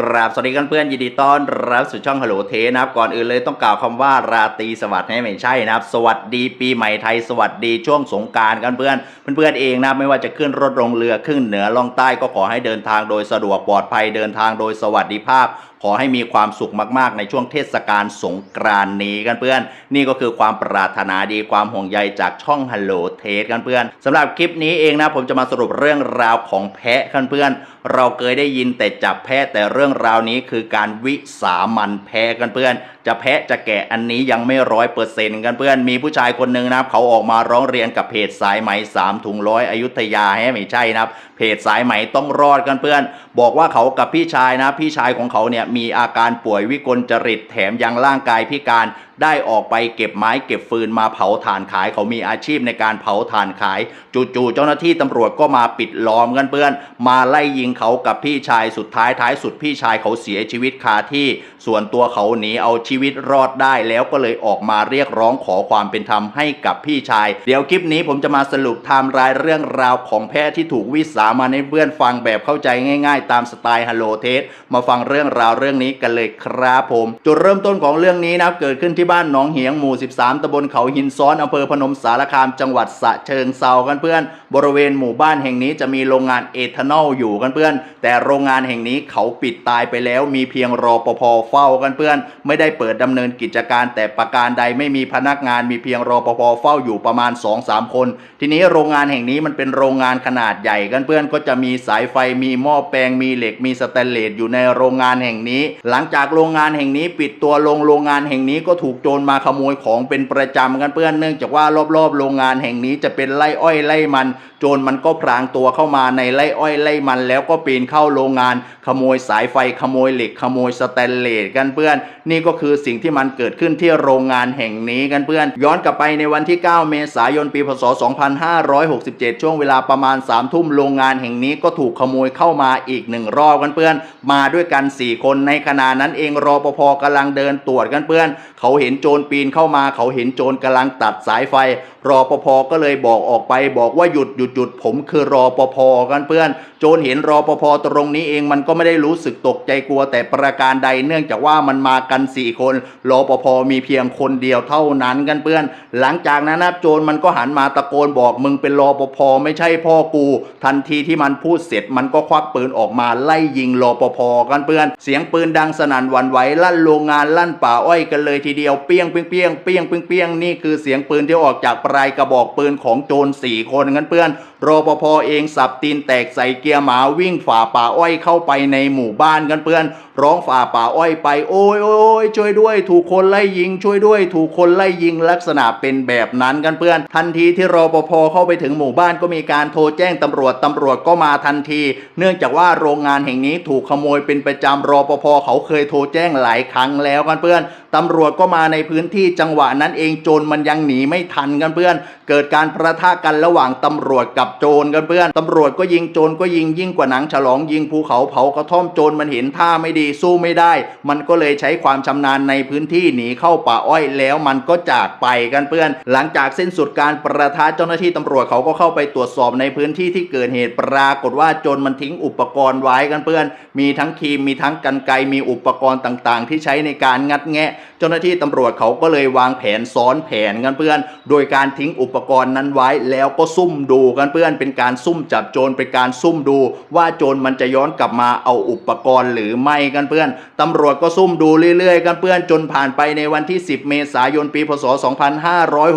กราบสวัสดีกันเพื่อนยินดีต้อนรับสู่ช่องฮัลโหลเทนะครับ ก่อนอื่นเลยต้องกล่าวคำว่าราตรีสวัสดิ์ให้ไม่ใช่นะครับ สวัสดีปีใหม่ไทยสวัสดีช่วงสงการกันเพื่อนเพื่อนๆเองนะไม่ว่าจะขึ้นรถลงเรือขึ้นเหนือล่องใต้ก็ขอให้เดินทางโดยสะดวกปลอดภัยเดินทางโดยสวัสดิภาพ ขอให้มีความสุขมากๆ ในช่วงเทศกาลสงกรานต์นี้กันเพื่อน นี่ก็คือความปรารถนาดีความห่วงใยจากช่องฮัลโหลเทสกันเพื่อนสำหรับคลิปนี้เองนะผมจะมาสรุปเรื่องราวของแพะกันเพื่อน เราเคยได้ยินแต่จับแพะแต่เรื่องราวนี้คือการวิสามันแพะกันเพื่อน จะแพะจะแกะอันนี้ยังไม่ร้อยเปอร์เซ็นต์กันเพื่อนมีผู้ชายคนหนึ่งนะครับเขาออกมาร้องเรียนกับเพจสายไหมสามถุงร้อยอยุธยาให้ไม่ใช่นะครับเพจสายไหมต้องรอดกันเพื่อน บอกว่าเขากับพี่ชายนะพี่ชายของเขาเนี่ยมีอาการป่วยวิกลจริตแถมยังร่างกายพิการได้ออกไปเก็บไม้เก็บฟืนมาเผาถ่านขาย เขามีอาชีพในการเผาถ่านขาย จู่ๆเจ้าหน้าที่ตำรวจก็มาปิดล้อมกันเพื่อน มาไล่ยิงเขากับพี่ชายสุดท้ายท้ายสุดพี่ชายเขาเสียชีวิตคาที่ ส่วนตัวเขาหนีเอาชีวิตรอดได้แล้วก็เลยออกมาเรียกร้องขอความเป็นธรรมให้กับพี่ชาย เดี๋ยวคลิปนี้ผมจะมาสรุปไทม์ไลน์เรื่องราวของแพทย์ที่ถูกวิสามันให้เพื่อนฟังแบบเข้าใจง่าย ๆ ตามสไตล์ฮัลโหลเทสมาฟังเรื่องราวเรื่องนี้กันเลยครับผม จุดเริ่มต้นของเรื่องนี้นะเกิดขึ้นที่บ้านหนองเหียงหมู่ 13ตำบลเขาหินซ้อนอำเภอพนมสารคามจังหวัดสะเชิงเซากันเพื่อน บริเวณหมู่บ้านแห่งนี้จะมีโรงงานเอทานอลอยู่กันเพื่อน แต่โรงงานแห่งนี้เขาปิดตายไปแล้ว มีเพียงรอปภเฝ้ากันเพื่อน ไม่ได้เปิดดำเนินกิจการแต่ประการใดไม่มีพนักงานมีเพียงรอปภเฝ้าอยู่ประมาณ 2-3 คน ทีนี้โรงงานแห่งนี้มันเป็นโรงงานขนาดใหญ่กันเพื่อนก็จะมีสายไฟมีหม้อแปลงมีเหล็กมีสแตนเลสอยู่ในโรงงานแห่งนี้ หลังจากโรงงานแห่งนี้ปิดตัวลงโรงงานแห่งนี้ก็ถูกโจรมาขโมยของเป็นประจำกันเพื่อนเนื่องจากว่ารอบๆ โรงงานแห่งนี้จะเป็นไร่อ้อยไร่มัน โจรมันก็พรางตัวเข้ามาในไร่อ้อยไร่มัน แล้วก็ปีนเข้าโรงงาน ขโมยสายไฟขโมยเหล็กขโมยสแตนเลสกันเพื่อน นี่ก็คือสิ่งที่มันเกิดขึ้นที่โรงงานแห่งนี้กันเพื่อน ย้อนกลับไปในวันที่ 9 เมษายนปีพศ 2567 ช่วงเวลาประมาณ3ทุ่มโรงงานแห่งนี้ก็ถูกขโมยเข้ามาอีกหนึ่งรอบกันเพื่อน มาด้วยกัน 4 คนในขณะนั้นเองรอปภกำลังเดินตรวจกันเพื่อน เขาเห็นโจรปีนเข้ามา เขาเห็นโจรกำลังตัดสายไฟ รอปภก็เลยบอกออกไปบอกว่าหยุดหยุดหยุดผมคือรอปภกันเพื่อน โจรเห็นรอปภตรงนี้เองมันก็ไม่ได้รู้สึกตกใจกลัวแต่ประการใดเนื่องจากว่ามันมากัน4คนรอปภมีเพียงคนเดียวเท่านั้นกันเพื่อน หลังจากนั้นนะโจรมันก็หันมาตะโกนบอกมึงเป็นรอปภไม่ใช่พ่อกู ทันทีที่มันพูดเสร็จมันก็ควักปืนออกมาไล่ยิงรอปภกันเพื่อน เสียงปืนดังสนั่นวันไหวลั่นโรงงานลั่นป่าอ้อยกันเลยทีเดียวเปี้ยงเปี้ยงเปี้ยงเปี้ยงเปี้ยงเปี้ยงนี่คือเสียงปืนที่ออกจากปลายกระบอกปืนของโจรสี่คนกันเพื่อน รปภเองสับตีนแตกใส่เกียร์หมาวิ่งฝ่าป่าอ้อยเข้าไปในหมู่บ้านกันเพื่อน ร้องฝ่าป่าอ้อยไป โอ้ยโอ้ยอยช่วยด้วย ถูกคนไล่ยิง ช่วยด้วย ถูกคนไล่ยิงลักษณะเป็นแบบนั้นกันเพื่อน ทันทีที่รปภเข้าไปถึงหมู่บ้านก็มีการโทรแจ้งตำรวจตำรวจก็มาทันที เนื่องจากว่าโรงงานแห่งนี้ถูกขโมยเป็นประจำรปภเขาเคยโทรแจ้งหลายครั้งแล้วกันเพื่อนตำรวจก็มาในพื้นที่จังหวะนั้นเองโจรมันยังหนีไม่ทันกันเพื่อน เกิดการประทะกันระหว่างตำรวจกับโจรกันเพื่อนตำรวจก็ยิงโจรก็ยิงยิ่งกว่าหนังฉลองยิงภูเขาเผากระท่อมโจรมันเห็นท่าไม่ดีสู้ไม่ได้ มันก็เลยใช้ความชำนาญในพื้นที่หนีเข้าป่าอ้อยแล้วมันก็จากไปกันเพื่อน หลังจากสิ้นสุดการประทะเจ้าหน้าที่ตำรวจเขาก็เข้าไปตรวจสอบในพื้นที่ที่เกิดเหตุปรากฏว่าโจรมันทิ้งอุปกรณ์ไว้กันเพื่อน มีทั้งครีมมีทั้งกันไกมีอุปกรณ์ต่างๆ ที่ใช้ในการงัดแงะ เจ้าหน้าที่ตำรวจเขาก็เลยวางแผนซ้อนแผนกันเพื่อน โดยการทิ้งอุปกรณ์นั้นไว้แล้วก็ซุ่มดูกันเพื่อนเป็นการซุ่มจับโจรเป็นการซุ่มดู ว่าโจรมันจะย้อนกลับมาเอาอุปกรณ์หรือไม่กันเพื่อนตำรวจก็ซุ่มดูเรื่อยๆ กันเพื่อนจนผ่านไปในวันที่ 10 เมษายนปีพศ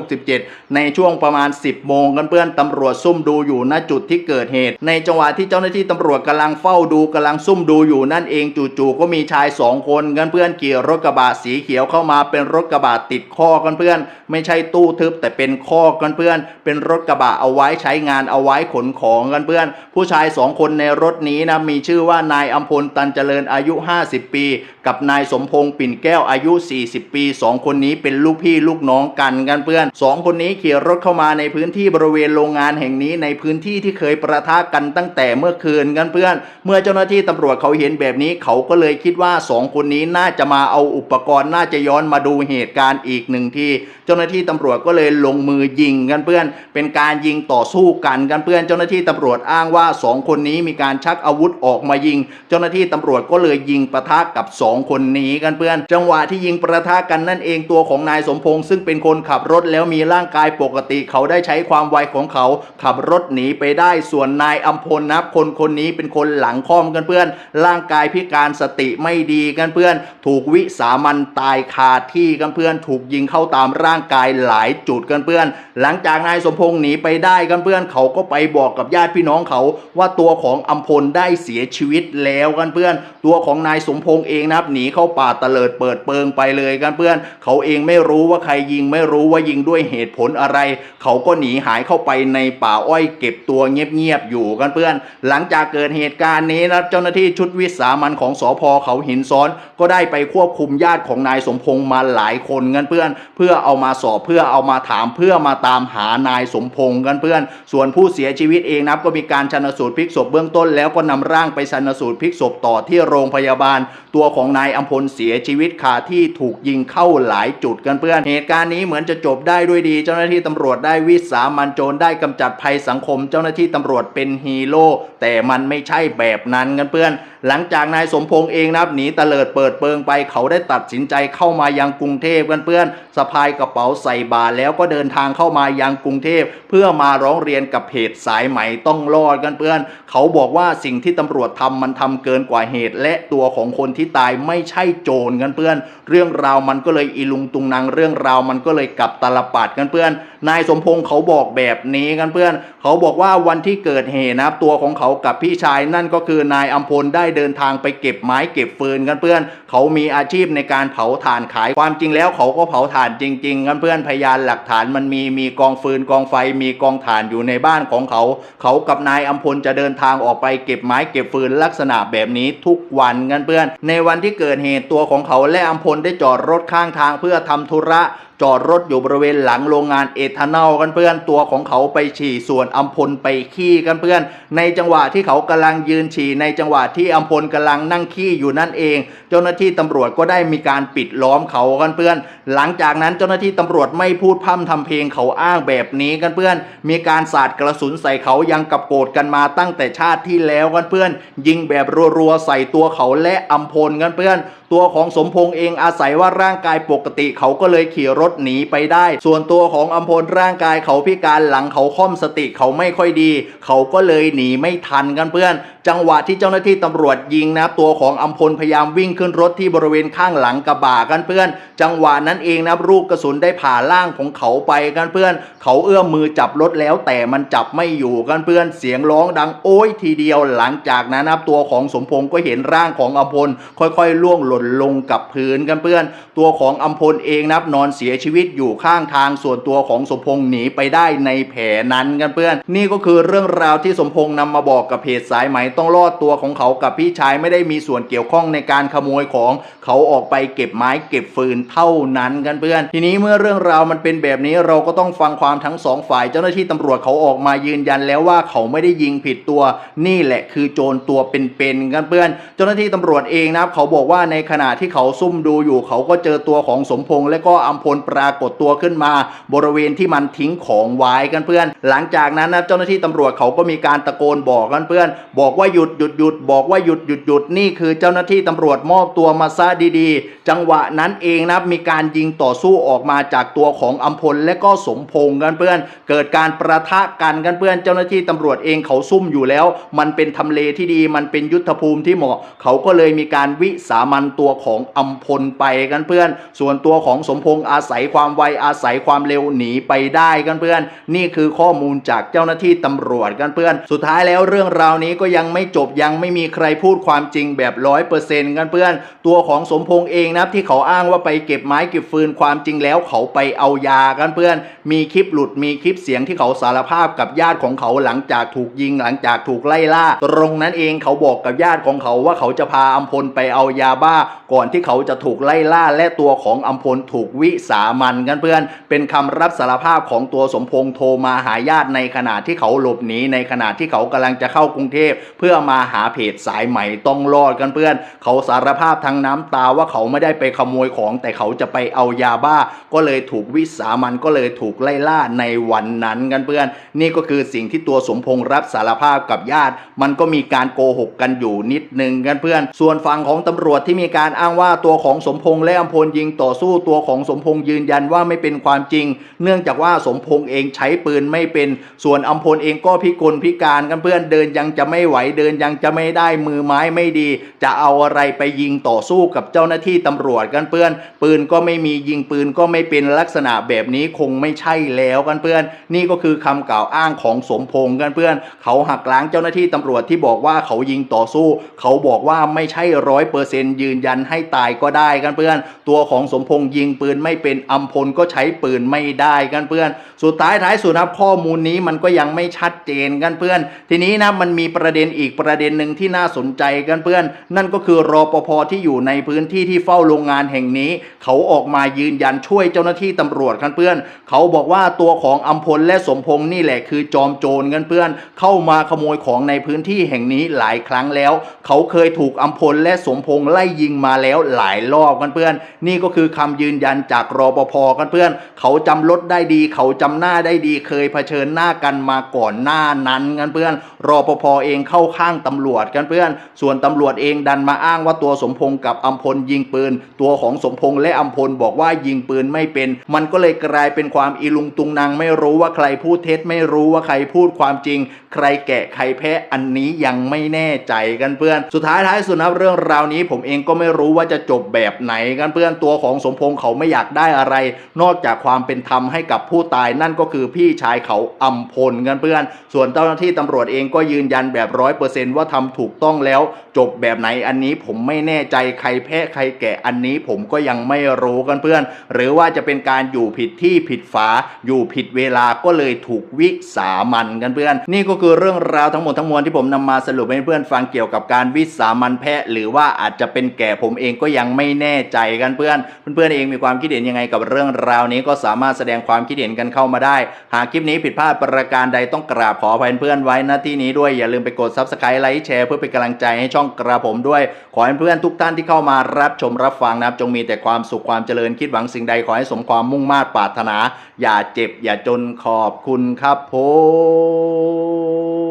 2567 ในช่วงประมาณ 10 โมงกันเพื่อนตำรวจซุ่มดูอยู่ณจุดที่เกิดเหตุ ในจังหวะที่เจ้าหน้าที่ตำรวจกำลังเฝ้าดูกำลังซุ่มดูอยู่นั่นเองจู่ๆก็มีชายสองคนกันเพื่อนขี่รถกระบะสีเขียวเข้ามาเป็นรถกระบะติดข้อกันเพื่อน ไม่ใช่ตู้ทึบแต่เป็นข้อกันเพื่อน เป็นรถกระบะเอาไว้ใช้งานเอาไว้ขนของกันเพื่อน ผู้ชายสองคนในรถนี้นะมีชื่อว่านายอัมพลตันเจริญอายุ 50 ปี กับนายสมพงษ์ปิ่นแก้วอายุ 40 ปีสองคนนี้เป็นลูกพี่ลูกน้องกันกันเพื่อนสองคนนี้ขี่รถเข้ามาในพื้นที่บริเวณโรงงานแห่งนี้ในพื้นที่ที่เคยประทะกันตั้งแต่เมื่อคืนกันเพื่อน เมื่อเจ้าหน้าที่ตำรวจเขาเห็นแบบนี้เขาก็เลยคิดว่าสองคนนี้น่าจะมาเอาอุปกรณ์น่าจะย้อนมาดูเหตุการณ์อีกหนึ่งทีเจ้าหน้าที่ตำรวจก็เลยลงมือยิงกันเพื่อน เป็นการยิงต่อสู้กันกันเพื่อนเจ้าหน้าที่ตำรวจอ้างว่าสองคนนี้มีการชักอาวุธออกมายิง เจ้าหน้าที่ตำรวจก็เลยยิงประทะกับสองคนนี้กันเพื่อน จังหวะที่ยิงประทะกันนั่นเองตัวของนายสมพงษ์ซึ่งเป็นคนขับรถแล้วมีร่างกายปกติเขาได้ใช้ความไวของเขา ขับรถหนีไปได้ส่วนนายอัมพลนับคนคนนี้เป็นคนหลังค่อมกันเพื่อน ร่างกายพิการสติไม่ดีกันเพื่อน ถูกวิสามันตายคาที่กันเพื่อน ถูกยิงเข้าตามร่างกายหลายจุดกันเพื่อน หลังจากนายสมพงษ์หนีไปได้กันเพื่อนเขาาก็ไปบอกกับญาติพี่น้องเขาว่าตัวของอัมพลได้เสียชีวิตแล้วกันเพื่อน ตัวของนายสมพงษ์เองนะครับหนีเข้าป่าตะเลิดเปิดเปิงไปเลยกันเพื่อน เขาเองไม่รู้ว่าใครยิงไม่รู้ว่ายิงด้วยเหตุผลอะไร เขาก็หนีหายเข้าไปในป่าอ้อยเก็บตัวเงียบๆอยู่กันเพื่อน หลังจากเกิดเหตุการณ์นี้นะเจ้าหน้าที่ชุดวิสามันของสอพเขาหินซ้อน ก็ได้ไปควบคุมญาติของนายสมพงษ์มาหลายคนกันเพื่อน เพื่อเอามาสอบเพื่อเอามาถามเพื่อมาตามหานายสมพงษ์กันเพื่อน ส่วนผู้เสียชีวิตเองนะครับก็มีการชันสูตรพลิกศพเบื้องต้น แล้วก็นำร่างไปชันสูตรพลิกศพต่อที่โรงพยาบาล ตัวของนายอัมพลเสียชีวิตคาที่ถูกยิงเข้าหลายจุดกันเพื่อนเหตุการณ์นี้เหมือนจะจบได้ด้วยดี เจ้าหน้าที่ตำรวจได้วิสามันโจรได้กำจัดภัยสังคม เจ้าหน้าที่ตำรวจเป็นฮีโร่แต่มันไม่ใช่แบบนั้นกันเพื่อน หลังจากนายสมพงษ์เองนะครับหนีตะเลิดเปิดเปิงไปเขาได้ตัดสินใจเข้ามายังกรุงเทพกันเพื่อนสะพายกระเป๋าใส่บาแล้วก็เดินทางเข้ามายังกรุงเทพเพื่อมาร้องเรียนกับเพจสายไหมต้องรอดกันเพื่อน เขาบอกว่าสิ่งที่ตำรวจทำมันทำเกินกว่าเหตุ และตัวของคนที่ตายไม่ใช่โจรกันเพื่อน เรื่องราวมันก็เลยอีลุงตุงนางเรื่องราวมันก็เลยกลับตลปัดกันเพื่อน นายสมพงษ์เขาบอกแบบนี้กันเพื่อน เขาบอกว่าวันที่เกิดเหตุนะครับตัวของเขากับพี่ชายนั่นก็คือนายอัมพลได้เดินทางไปเก็บไม้เก็บฟืนกันเพื่อน เขามีอาชีพในการเผาถ่านขายความจริงแล้วเขาก็เผาถ่านจริง ๆ กันเพื่อนพยานหลักฐานมันมีมีกองฟืนกองไฟมีกองถ่านอยู่ในบ้านของเขา เขากับนายอัมพลจะเดินทางออกไปเก็บไม้เก็บฟืนลักษณะแบบนี้ทุกวันเงินเพื่อน ในวันที่เกิดเหตุตัวของเขาและอัมพลได้จอดรถข้างทางเพื่อทำธุระจอดรถอยู่บริเวณหลังโรงงานเอทานอลกันเพื่อนตัวของเขาไปฉี่ส่วนอัมพลไปขี้กันเพื่อน ในจังหวะที่เขากำลังยืนฉี่ในจังหวะที่อัมพลกำลังนั่งขี้อยู่นั่นเอง เจ้าหน้าที่ตำรวจก็ได้มีการปิดล้อมเขากันเพื่อน หลังจากนั้นเจ้าหน้าที่ตำรวจไม่พูดพร่ำทำเพลงเขาอ้างแบบนี้กันเพื่อน มีการสาดกระสุนใส่เขายังกับโกรธกันมาตั้งแต่ชาติที่แล้วกันเพื่อน ยิงแบบรัวๆใส่ตัวเขาและอัมพลกันเพื่อน ตัวของสมพงษ์เองอาศัยว่าร่างกายปกติเขาก็เลยขี่รถหนีไปได้ ส่วนตัวของอัมพลร่างกายเขาพิการหลังเขาค่อมสติเขาไม่ค่อยดี เขาก็เลยหนีไม่ทันกันเพื่อนจังหวะที่เจ้าหน้าที่ตำรวจยิงนะตัวของอัมพลพยายามวิ่งขึ้นรถที่บริเวณข้างหลังกระบะกันเพื่อน จังหวะนั้นเองนะลูกกระสุนได้ผ่าล่างของเขาไปกันเพื่อน เขาเอื้อมมือจับรถแล้ว แต่มันจับไม่อยู่กันเพื่อนเสียงร้องดังโอ้ยทีเดียวหลังจากนั้นนะตัวของสมพงษ์ก็เห็นร่างของอัมพลค่อยๆ ล่วงหล่นลงกับพื้นกันเพื่อน ตัวของอัมพลเองนับนอนเสียชีวิตอยู่ข้างทางส่วนตัวของสมพงษ์หนีไปได้ในแผลนั้นกันเพื่อน นี่ก็คือเรื่องราวที่สมพงษ์นำมาบอกกับเพจสายไหมต้องรอดตัวของเขากับพี่ชายไม่ได้มีส่วนเกี่ยวข้องในการขโมยของเขาออกไปเก็บไม้เก็บฟืนเท่านั้นกันเพื่อน ทีนี้เมื่อเรื่องราวมันเป็นแบบนี้เราก็ต้องฟังความทั้งสองฝ่ายเจ้าหน้าที่ตำรวจเขาออกมายืนยันแล้วว่าเขาไม่ได้ยิงผิดตัวนี่แหละคือโจรตัวเป็นๆกันเพื่อน เจ้าหน้าที่ตำรวจเองนะครับเขาบอกว่าในขณะที่เขาซุ่มดูอยู่ เขาก็เจอตัวของสมพงษ์และก็อัมพลปรากฏตัวขึ้นมา บริเวณที่มันทิ้งของไว้กันเพื่อน หลังจากนั้นนะเจ้าหน้าที่ตำรวจเขาก็มีการตะโกนบอกกันเพื่อน บอกว่าว่าหยุดหยุดหยุดบอกว่าหยุดหยุดหยุดนี่คือเจ้าหน้าที่ตำรวจมอบตัวมาซะดีๆ จังหวะนั้นเองนะมีการยิงต่อสู้ออกมาจากตัวของอัมพลและก็สมพงษ์กันเพื่อน เกิดการประทะกันกันเพื่อน เจ้าหน้าที่ตำรวจเองเขาซุ่มอยู่แล้ว มันเป็นทำเลที่ดี มันเป็นยุทธภูมิที่เหมาะ เขาก็เลยมีการวิสามันตัวของอัมพลไปกันเพื่อน ส่วนตัวของสมพงษ์อาศัยความไวอาศัยความเร็วหนีไปได้กันเพื่อน นี่คือข้อมูลจากเจ้าหน้าที่ตำรวจกันเพื่อน สุดท้ายแล้วเรื่องราวนี้ก็ยังไม่จบยังไม่มีใครพูดความจริงแบบร้อยเปอร์เซ็นต์กันเพื่อน ตัวของสมพงษ์เองนะที่เขาอ้างว่าไปเก็บไม้เก็บฟืนความจริงแล้วเขาไปเอายากันเพื่อน มีคลิปหลุดมีคลิปเสียงที่เขาสารภาพกับญาติของเขาหลังจากถูกยิงหลังจากถูกไล่ล่า ตรงนั้นเองเขาบอกกับญาติของเขาว่าเขาจะพาอัมพลไปเอายาบ้า ก่อนที่เขาจะถูกไล่ล่าและตัวของอัมพลถูกวิสามันกันเพื่อน เป็นคำรับสารภาพของตัวสมพงษ์โทรมาหาญาติในขณะที่เขาหลบหนีในขณะที่เขากำลังจะเข้ากรุงเทพพื่อมาหาเพจสายใหม่ต้องรอดกันเพื่อน เขาสารภาพทั้งน้ำตาว่าเขาไม่ได้ไปขโมยของ แต่เขาจะไปเอายาบ้า ก็เลยถูกวิสามันก็เลยถูกไล่ล่าในวันนั้นกันเพื่อน นี่ก็คือสิ่งที่ตัวสมพงษ์รับสารภาพกับญาติ มันก็มีการโกหกกันอยู่นิดนึงกันเพื่อน ส่วนฝั่งของตำรวจที่มีการอ้างว่าตัวของสมพงษ์และอัมพลยิงต่อสู้ตัวของสมพงษ์ยืนยันว่าไม่เป็นความจริง เนื่องจากว่าสมพงษ์เองใช้ปืนไม่เป็น ส่วนอัมพลเองก็พิกลพิการกันเพื่อนเดินยังจะไม่ไหวเดินยังจะไม่ได้มือไม้ไม่ดี จะเอาอะไรไปยิงต่อสู้กับเจ้าหน้าที่ตำรวจกันเพื่อน ปืนก็ไม่มียิงปืนก็ไม่เป็นลักษณะแบบนี้คงไม่ใช่แล้วกันเพื่อน นี่ก็คือคำกล่าวอ้างของสมพงษ์กันเพื่อน เขาหักล้างเจ้าหน้าที่ตำรวจที่บอกว่าเขายิงต่อสู้ เขาบอกว่าไม่ใช่ร้อยเปอร์เซนยืนยันให้ตายก็ได้กันเพื่อน ตัวของสมพงษ์ยิงปืนไม่เป็นอัมพลก็ใช้ปืนไม่ได้กันเพื่อน สุดท้ายท้ายสุดนะครับข้อมูลนี้มันก็ยังไม่ชัดเจนกันเพื่อน ทีนี้นะมันมีประเด็นอีกีกประเด็นหนึ่งที่น่าสนใจกันเพื่อน นั่นก็คือรอปภที่อยู่ในพื้นที่ที่เฝ้าโรงงานแห่งนี้ เขาออกมายืนยันช่วยเจ้าหน้าที่ตำรวจกันเพื่อน เขาบอกว่าตัวของอัมพลและสมพงษ์นี่แหละคือจอมโจรกันเพื่อน เข้ามาขโมยของในพื้นที่แห่งนี้หลายครั้งแล้ว เขาเคยถูกอัมพลและสมพงษ์ไล่ยิงมาแล้วหลายรอบกันเพื่อน นี่ก็คือคำยืนยันจากรอปภกันเพื่อน เขาจำรถได้ดี เขาจำหน้าได้ดี เคยเผชิญหน้ากันมาก่อนหน้านั้นกันเพื่อน รอปภเองเข้าข้างตำรวจกันเพื่อน ส่วนตำรวจเองดันมาอ้างว่าตัวสมพงษ์กับอัมพลยิงปืน ตัวของสมพงษ์และอัมพลบอกว่ายิงปืนไม่เป็น มันก็เลยกลายเป็นความอีลุงตุงนางไม่รู้ว่าใครพูดเท็จไม่รู้ว่าใครพูดความจริง ใครแกะใครแพ้อันนี้ยังไม่แน่ใจกันเพื่อน สุดท้ายท้ายสุดนะเรื่องราวนี้ผมเองก็ไม่รู้ว่าจะจบแบบไหนกันเพื่อนตัวของสมพงษ์เขาไม่อยากได้อะไร นอกจากความเป็นธรรมให้กับผู้ตายนั่นก็คือพี่ชายเขาอัมพลกันเพื่อน ส่วนเจ้าหน้าที่ตำรวจเองก็ยืนยันแบบร้อยเปอร์เซนต์ว่าทำถูกต้องแล้วจบแบบไหนอันนี้ผมไม่แน่ใจใครแพ้ใครแกะอันนี้ผมก็ยังไม่รู้กันเพื่อน หรือว่าจะเป็นการอยู่ผิดที่ผิดฝาอยู่ผิดเวลาก็เลยถูกวิสามันกันเพื่อน นี่ก็คือเรื่องราวทั้งหมดทั้งมวลที่ผมนำมาสรุปให้เพื่อนฟังเกี่ยวกับการวิสามันแพะหรือว่าอาจจะเป็นแก่ผมเองก็ยังไม่แน่ใจกันเพื่อน เพื่อนๆเองมีความคิดเห็นยังไงกับเรื่องราวนี้ก็สามารถแสดงความคิดเห็นกันเข้ามาได้ หากคลิปนี้ผิดพลาดประการใดต้องกราบขออภัยเพื่อนไว้ณที่นี้ด้วยอย่าลืมไปกด subscribe ไลค์แชร์เพื่อเป็นกำลังใจให้ช่องกระผมด้วย ขอให้เพื่อนทุกท่านที่เข้ามารับชมรับฟังนะครับ จงมีแต่ความสุขความเจริญคิดหวังสิ่งใดขอให้สมความมุ่งมา่ปรารถนา อย่าเจ็บอย่าจนขอบคุณครับผ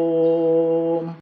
ม